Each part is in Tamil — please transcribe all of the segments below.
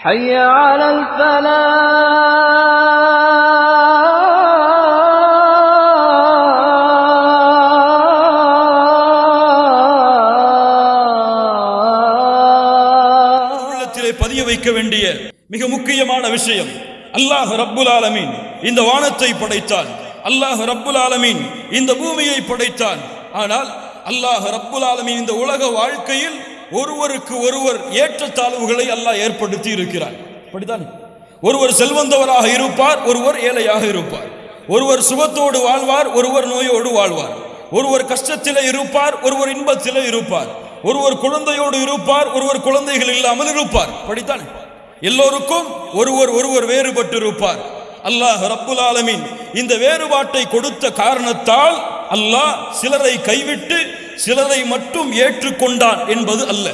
حي على الفلاح உள்ளத்திலே பதிய வைக்க வேண்டிய மிக முக்கியமான விஷயம் அல்லாஹ் ரப்புல் ஆலமீன் இந்த வானத்தை படைத்தான் அல்லாஹ் ரப்புல் ஆலமீன் இந்த பூமியை படைத்தான் ஆனால் அல்லாஹ் ரப்புல் ஆலமீன் இந்த உலக வாழ்க்கையில் ஒருவருக்கு ஒருவர் ஏற்றத்தாழ்வுகளை அல்லாஹ் ஏற்படுத்தி இருக்கிறார். அப்படித்தானே? ஒருவர் செல்வந்தவராக இருப்பார் ஒருவர் ஏழையாக இருப்பார். ஒருவர் சுகத்தோடு வாழ்வார் ஒருவர் நோயோடு வாழ்வார். ஒருவர் கஷ்டத்தில் இருப்பார் ஒருவர் இன்பத்தில் இருப்பார். ஒருவர் குழந்தையோடு இருப்பார் ஒருவர் குழந்தைகள் இல்லாமல் இருப்பார். படித்தான் எல்லோருக்கும் ஒருவர் ஒருவர் வேறுபட்டு இருப்பார் அல்லாஹ் ரப்புல் ஆலமீன் இந்த வேறுபாட்டை கொடுத்த காரணத்தால் அல்லாஹ் சிலரை கைவிட்டு சிலரை மட்டும் ஏற்றுக்கொண்டான் என்பது அல்ல.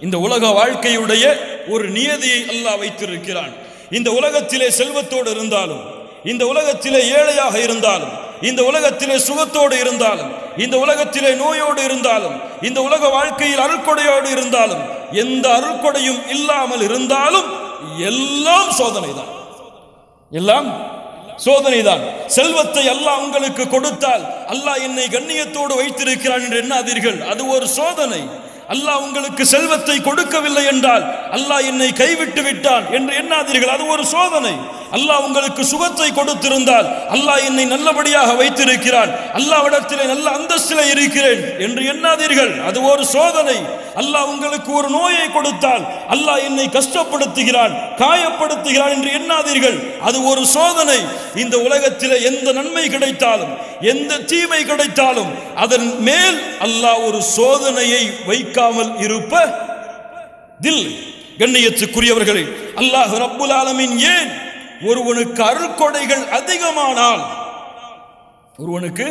இந்த உலக வாழ்க்கையுடைய ஒரு நியதியை அல்லாஹ் வைத்திருக்கிறான். இந்த உலகத்திலே செல்வத்தோடு இருந்தாலும் இந்த உலகத்திலே ஏழையாக இருந்தாலும் இந்த உலகத்திலே சுகத்தோடு இருந்தாலும் இந்த உலகத்திலே நோயோடு இருந்தாலும் இந்த உலக வாழ்க்கையில் அருள்கொடையோடு இருந்தாலும் எந்த அருள்கொடையும் இல்லாமல் இருந்தாலும் எல்லாம் சோதனை தான் எல்லாம் சோதனைதான். செல்வத்தை அல்லாஹ் உங்களுக்கு கொடுத்தால் அல்லாஹ் என்னை கண்ணியத்தோடு வைத்திருக்கிறான் என்று எண்ணாதீர்கள். அது ஒரு சோதனை. அல்லாஹ் உங்களுக்கு செல்வத்தை கொடுக்கவில்லை என்றால் அல்லாஹ் என்னை கைவிட்டு விட்டான் என்று எண்ணாதீர்கள். அது ஒரு சோதனை. அல்லாஹ் உங்களுக்கு சுகத்தை கொடுத்திருந்தால் அல்லாஹ் என்னை நல்லபடியாக வைத்திருக்கிறான். அல்லாவிடத்திலே நல்ல அந்தஸ்திலே இருக்கிறேன் என்று எண்ணாதீர்கள். அது ஒரு சோதனை. அல்லாஹ் உங்களுக்கு ஒரு நோயை கொடுத்தால் அல்லாஹ் என்னை கஷ்டப்படுத்துகிறான் காயப்படுத்துகிறான் என்று எண்ணாதீர்கள். அது ஒரு சோதனை. இந்த உலகத்தில் எந்த நன்மை கிடைத்தாலும் எந்த தீமை கிடைத்தாலும் அதன் மேல் அல்லாஹ் ஒரு சோதனையை வைக்காமல் இருப்ப தில். கண்ணியத்துக்குரியவர்களே அல்லாஹ் ரப்புல் ஆலமின் ஏன் ஒருவனுக்கு அருள்கொடைகள் அதிகமானால் ஒருவனுக்கு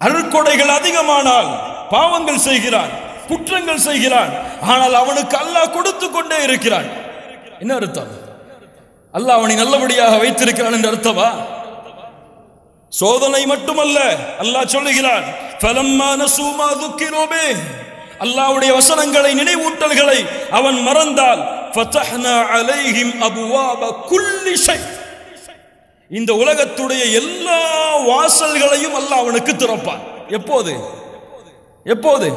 அருள்கொடைகள் அதிகமானால் பாவங்கள் செய்கிறான். குற்றங்கள் செய்கிறான். ஆனால் அவனுக்கு அல்லாஹ் கொடுத்து கொண்டே இருக்கிறான். என்ன அர்த்தம்? அல்லாஹ் அவனை நல்லபடியாக வைத்திருக்கிறான் என்று அர்த்தமா? சோதனை மட்டுமல்ல அல்லாஹ் சொல்லுகிறான் அல்லாவுடைய வசனங்களை நினைவூட்டல்களை அவன் மறந்தால் இந்த உலகத்துடைய எல்லா வாசல்களையும் அல்லாஹ் அவனுக்கு திறப்பான். எப்போது? எப்போது?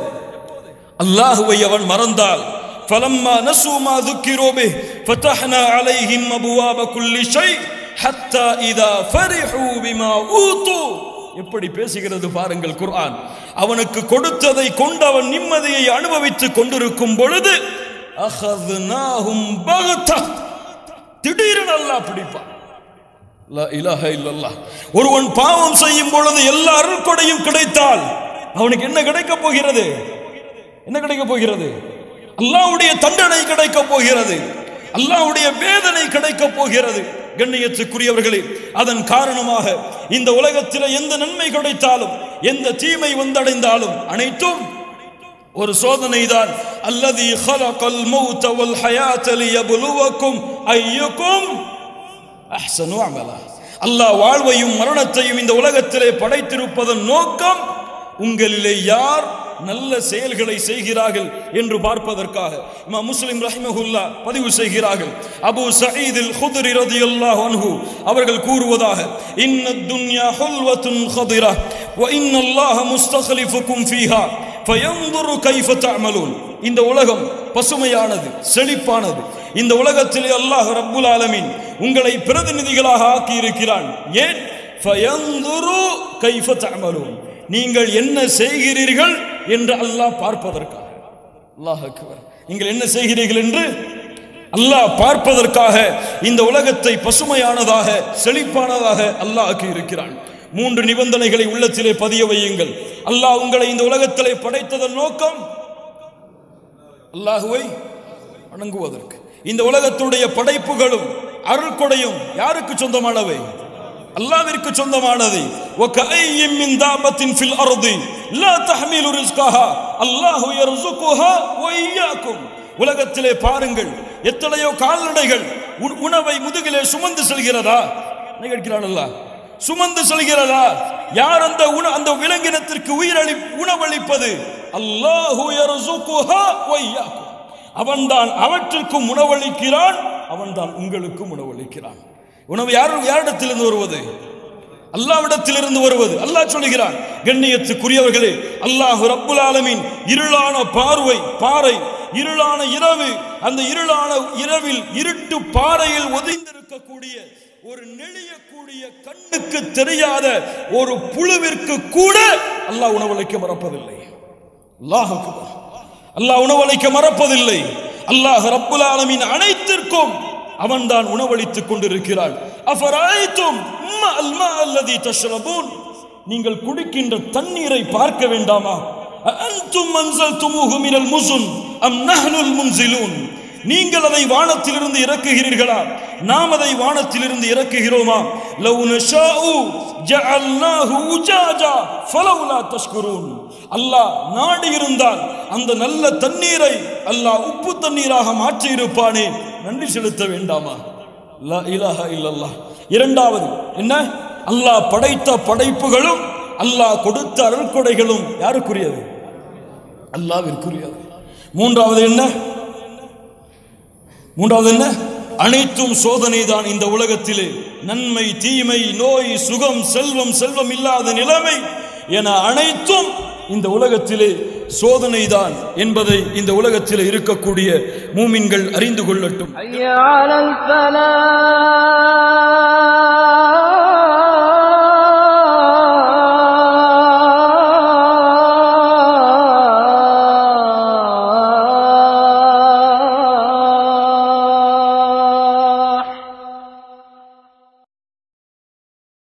அல்லாஹுவை அவன் மறந்தால் فلما نسوا ما ذكروا به فتحنا عليهم ابواب كل شيء حتى اذا فرحوا بما اوتوا எப்படி பேசுகிறது பாருங்கள் குர்ஆன் அவனுக்கு கொடுத்ததை கொண்டு அவன் நிம்மதியை அனுபவித்துக் கொண்டிருக்கும் பொழுது அஹதுனாஹும் பகதா திடீரென அல்லாஹ் பிடிப்பான் லா இலாஹ இல்லல்லாஹ் ஒருவன் பாவம் செய்யும் பொழுது எல்லா அருள்கொடையும் கிடைத்தால் அவனுக்கு என்ன கிடைக்க போகிறது என்ன கிடைக்க போகிறது? அல்லாவுடைய தண்டனை கிடைக்க போகிறது. அல்லாவுடைய வேதனை கிடைக்க போகிறது. கண்ணியத்துக்குரியவர்களே அதன் காரணமாக இந்த உலகத்தில் எந்த நன்மை கிடைத்தாலும் எந்த தீமை வந்தடைந்தாலும் அனைத்தும் ஒரு சோதனை தான் அல்லது ஹலகல் மௌத வல் ஹயாத் லியப்லுவக்கும் ஐயுக்கும் அஹ்சனு அமலா. அல்லாஹ் வாழ்வையும் மரணத்தையும் இந்த உலகத்திலே படைத்திருப்பதன் நோக்கம் உங்களிலே யார் நல்ல செயல்களை செய்கிறார்கள் என்று பார்ப்பதற்காக இமா முஸ்லிம் ரஹிமஹுல்லா பதிவு செய்கிறார்கள். அபு சயீதில் குத்ரி ரதியல்லாஹு அன்ஹு அவர்கள் கூறுவதாக இன்ன துன்யா ஹுல்வத்துன் ஹதிரா வ இன்னல்லாஹ முஸ்தக்லிஃபுக்கும் ஃபீஹா ஃபயன்துரு கைஃப தஅமலூன். இந்த உலகம் பசுமையானது செழிப்பானது. இந்த உலகத்திலே அல்லாஹ் ரப்புல் ஆலமின் உங்களை பிரதிநிதிகளாக ஆக்கி இருக்கிறான் ஏன்? ஃபயந்துரு கைஃப தஅமலூன். நீங்கள் என்ன செய்கிறீர்கள்? என்று அல்லாஹ் பார்ப்பதற்காக. அல்லாஹ் அக்பர். நீங்கள் என்ன செய்கிறீர்கள் என்று அல்லாஹ் பார்ப்பதற்காக இந்த உலகத்தை பசுமையானதாக செழிப்பானதாக அல்லாஹ் ஆக்கி இருக்கிறான் மூன்று நிபந்தனைகளை உள்ளத்திலே பதிய வையுங்கள். அல்லாஹ் உங்களை இந்த உலகத்திலே படைத்ததன் நோக்கம் அல்லாஹுவை வணங்குவதற்கு. இந்த உலகத்துடைய படைப்புகளும் அருள்கொடையும் யாருக்கு சொந்தமானவை? அல்லாவிற்கு சொந்தமானது. லா தஹ்மீலு ரிஸ்காஹா அல்லாஹ் யர்சுகுஹா வ ஈயாக்கும் உலகத்திலே பாருங்கள் எத்தனையோ கால்நடைகள் உணவை முதுகிலே சுமந்து செல்கிறதா? கேட்கிறான் அல்லாஹ் சுமந்து செல்கிறதா? யார் அந்த உண அந்த விலங்கினத்திற்கு உயிரளி உணவளிப்பது? அல்லாஹு யர்சுகுஹா வ ஈயாக்கும் அவன்தான் அவற்றிற்கும் உணவளிக்கிறான் அவன்தான் உங்களுக்கும் உணவளிக்கிறான். உணவு யார் யாரிடத்திலிருந்து வருவது? அல்லாவிடத்திலிருந்து வருவது. அல்லாஹ் சொல்லுகிறான் கண்ணியத்துக்குரியவர்களே அல்லாஹு ரப்புல் ஆலமின் இருளான பார்வை பாறை இருளான இரவு அந்த இருளான இரவில் இருட்டு பாறையில் ஒதிந்திருக்கக்கூடிய ஒரு நெளியக்கூடிய கண்ணுக்கு தெரியாத ஒரு புழுவிற்கு கூட அல்லாஹ் உணவளிக்க மறப்பதில்லை. அல்லாஹ் அல்லாஹ் உணவளிக்க மறப்பதில்லை. அல்லாஹ் ரப்புல் ஆலமீன் அனைத்திற்கும் அவன்தான் உணவளித்துக் கொண்டிருக்கிறான். அஃபராய்த்தும் அல்மா அல்லதி தஷ்ரபூன். நீங்கள் குடிக்கின்ற தண்ணீரை பார்க்க வேண்டாமா? அன்தும் அன்சல்துமூஹு மினல் முசுன் அம் முன்சிலூன். நீங்கள் அதை வானத்திலிருந்து இறக்குகிறீர்களா? நாம் அதை வானத்திலிருந்து இறக்குகிறோமா? லவ் நஷாஉ ஜஅல்னாஹு உஜாஜா ஃபலவுலா தஷ்குரூன். அல்லாஹ் நாடி இருந்தால் அந்த நல்ல தண்ணீரை அல்லாஹ் உப்பு தண்ணீராக மாற்றி இருப்பானே நன்றி செலுத்த வேண்டாமா? லா இலாஹா இல்லல்லாஹ். இரண்டாவது என்ன? அல்லாஹ் படைத்த படைப்புகளும் அல்லாஹ் கொடுத்த அருள்கொடைகளும் யாருக்குரியது? அல்லாவிற்குரியது மூன்றாவது என்ன? மூன்றாவது என்ன? அனைத்தும் சோதனை தான் இந்த உலகத்திலே. நன்மை தீமை நோய் சுகம் செல்வம் செல்வம் இல்லாத நிலைமை என அனைத்தும் இந்த உலகத்திலே சோதனைதான் என்பதை இந்த உலகத்தில் இருக்கக்கூடிய மூமின்கள் அறிந்து கொள்ளட்டும்.